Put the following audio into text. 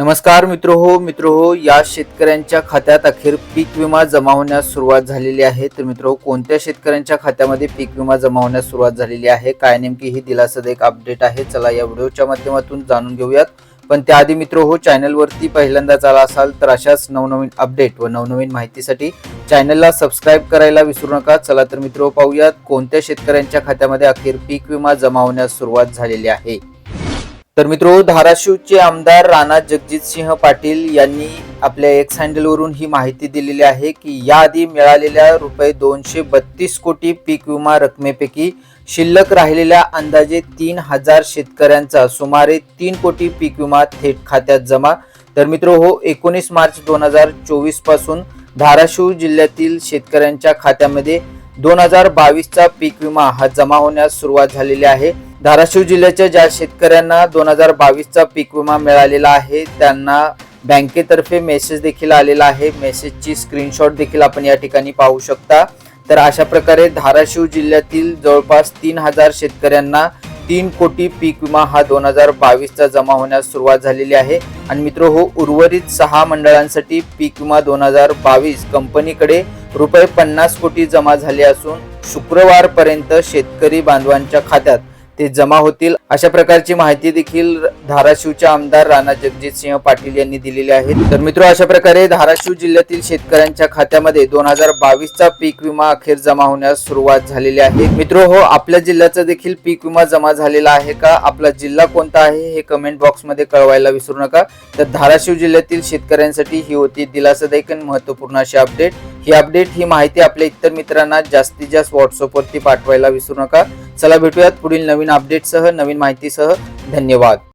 नमस्कार मित्र हो मित्र हो या शेतकऱ्यांच्या खात्यात अखेर पीक विमा जमा होण्यास सुरुवात झालेली आहे. तर मित्र हो कोणत्या शेतकऱ्यांच्या खात्यामध्ये पीक विमा जमा होण्यास सुरुवात झालेली आहे? काय नेमकी ही दिलासादायक अपडेट आहे? चला या व्हिडिओच्या माध्यमातून जाणून घेऊयात. पण त्याआधी मित्र हो चॅनलवरती पहिल्यांदाच आला असाल तर अशाच नवनवीन अपडेट व नवनवीन माहितीसाठी चॅनलला सबस्क्राईब करायला विसरू नका. चला तर मित्र हो, पाहूयात कोणत्या शेतकऱ्यांच्या खात्यामध्ये अखेर पीक विमा जमा होण्यास सुरुवात झालेली आहे. तर मित्र धाराशिवचे आमदार राणा जगजितसिंह पाटील यांनी आपल्या एक्स हँडलवरून ही माहिती दिलेली आहे की याआधी मिळालेल्या रुपये दोनशे बत्तीस कोटी पीक विमा रकमेपैकी शिल्लक राहिलेल्या अंदाजे तीन हजार शेतकऱ्यांचा सुमारे तीन कोटी पीक विमा थेट खात्यात जमा. तर मित्र हो एकोणीस मार्च दोन हजार चोवीसपासून धाराशिव जिल्ह्यातील शेतकऱ्यांच्या खात्यामध्ये दोन हजार बावीसचा पीक विमा हा जमा होण्यास सुरुवात झालेली आहे. धाराशिव जिल्ह्याच्या ज्या शेतकऱ्यांना दोन हजार बावीसचा पीक विमा मिळालेला आहे त्यांना बँकेतर्फे मेसेज देखील आलेला आहे. मेसेजची स्क्रीनशॉट देखील आपण या ठिकाणी पाहू शकता. तर अशा प्रकारे धाराशिव जिल्ह्यातील जवळपास तीन हजार शेतकऱ्यांना तीन कोटी पीक विमा हा दोन हजार बावीसचा जमा होण्यास सुरुवात झालेली आहे. आणि मित्र हो उर्वरित सहा मंडळांसाठी पीक विमा दोन हजार बावीस कंपनीकडे रुपये पन्नास कोटी जमा झाले असून शुक्रवारपर्यंत शेतकरी बांधवांच्या खात्यात ते जमा होतील. अशा प्रकारची माहिती देखील धाराशिवच्या आमदार राणा जगजित सिंह पाटील यांनी दिलेली आहे. तर मित्र अशा प्रकारे धाराशिव जिल्ह्यातील शेतकऱ्यांच्या खात्यामध्ये दोन हजार बावीसचा पीक विमा अखेर जमा होण्यास सुरुवात झालेली आहे. मित्र हो आपल्या जिल्ह्याचा देखील पीक विमा जमा झालेला आहे का? आपला जिल्हा कोणता आहे हे कमेंट बॉक्समध्ये कळवायला विसरू नका. तर धाराशिव जिल्ह्यातील शेतकऱ्यांसाठी ही होती दिलासादायक आणि महत्त्वपूर्ण अशी अपडेट ही अपडेट ही माहिती आपल्या इतर मित्रांना जास्तीत जास्त व्हॉट्सअपवरती पाठवायला विसरू नका. चला भेटूयात पुढील नवीन अपडेटसह नवीन माहितीसह. धन्यवाद.